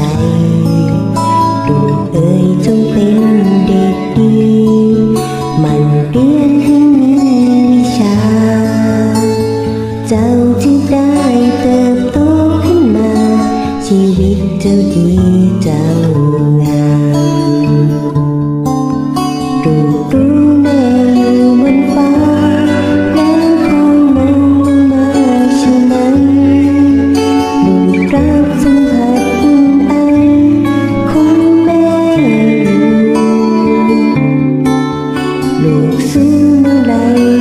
ใจลูเอ๋จงเป็นเด็กดี มันเรีนให้มีวิชา เจ้าจะได้เติบโตขึ้นมา ชีวิตเจ้าดีเจ้างาม Lord.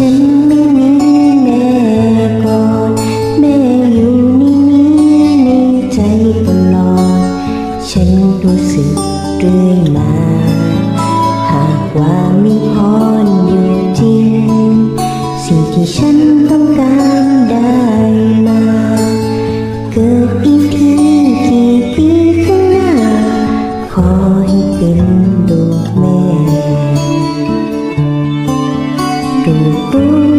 chân to